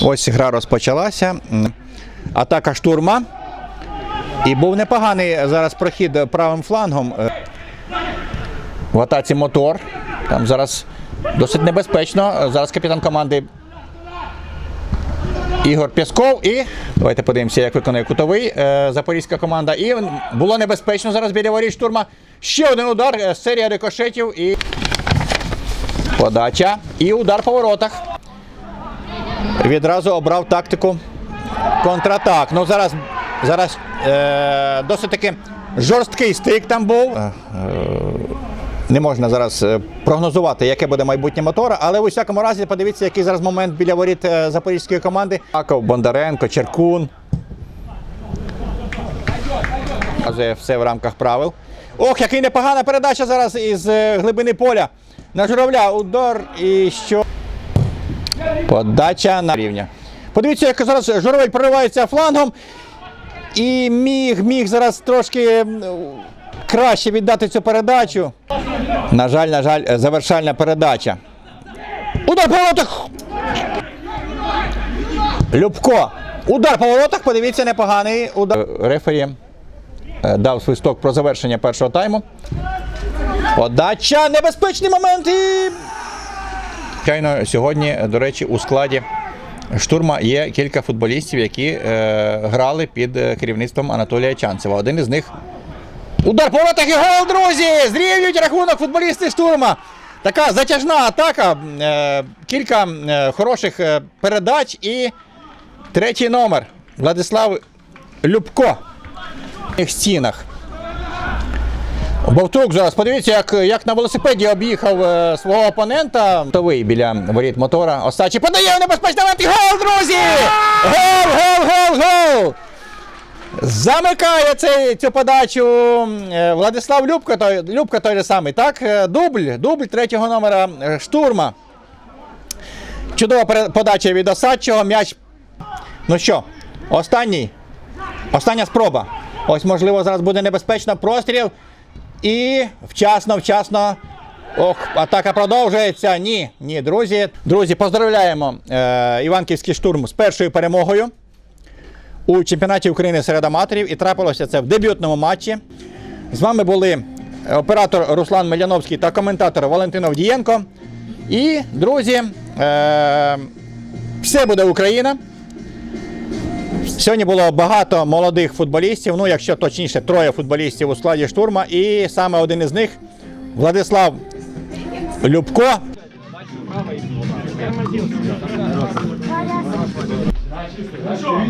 Ось гра розпочалася. Атака штурма. І був непоганий зараз прохід правим флангом. В атаці мотор. Там зараз досить небезпечно. Зараз капітан команди Ігор Пєсков. І давайте подивимося, як виконує кутовий е, запорізька команда. І було небезпечно зараз біля воріт штурма. Ще один удар, е, серія рикошетів і подача. І удар по воротах. Відразу обрав тактику контратак. Ну зараз, зараз е, досить таки жорсткий стик там був. Е, не можна зараз е, прогнозувати, яке буде майбутнє мотора, але в усякому разі подивіться, який зараз момент біля воріт е, запорізької команди. Аков, Бондаренко, Черкун. Все в рамках правил. Ох, який непогана передача зараз із е, глибини поля. На журавля удар і що. Подача на рівня. Подивіться, як зараз журавель проривається флангом. І міг, міг зараз трошки краще віддати цю передачу. На жаль, на жаль, завершальна передача. Удар по воротах! Любко. Удар по воротах, подивіться, непоганий удар. Рефері е, дав свисток про завершення першого тайму. Подача, небезпечний момент і. Звичайно, сьогодні, до речі, у складі штурма є кілька футболістів, які е, грали під е, керівництвом Анатолія Чанцева. Один із них Удар по воротах і гол, друзі! Зрівнюють рахунок футболісти штурма. Така затяжна атака, е, кілька хороших передач і третій номер Владислав Любко в стінах. Бовтук зараз. Подивіться, як, як на велосипеді об'їхав е, свого опонента. Товий біля воріт мотора. Остачі подає в небезпечний момент. Гол, друзі! Гол, гол, гол, гол! Замикає цей, цю подачу е, Владислав Любко, той, Любко той же самий, так? Е, Дубль, дубль третього номера е, штурма. Чудова подача від Осадчого. М'яч. Ну що, останній. Остання спроба. Ось, можливо, зараз буде небезпечно. Простріл. І вчасно, вчасно. Ох, атака продовжується. Ні, ні, друзі. Друзі, поздравляємо е, Іванківський штурм з першою перемогою у чемпіонаті України серед аматорів і трапилося це в дебютному матчі. З вами були оператор Руслан Меляновський та коментатор Валентин Овдієнко. І, друзі, е- все буде Україна. Сьогодні було багато молодих футболістів, ну, якщо точніше, троє футболістів у складі штурма. І саме один із них Владислав Любко. Що?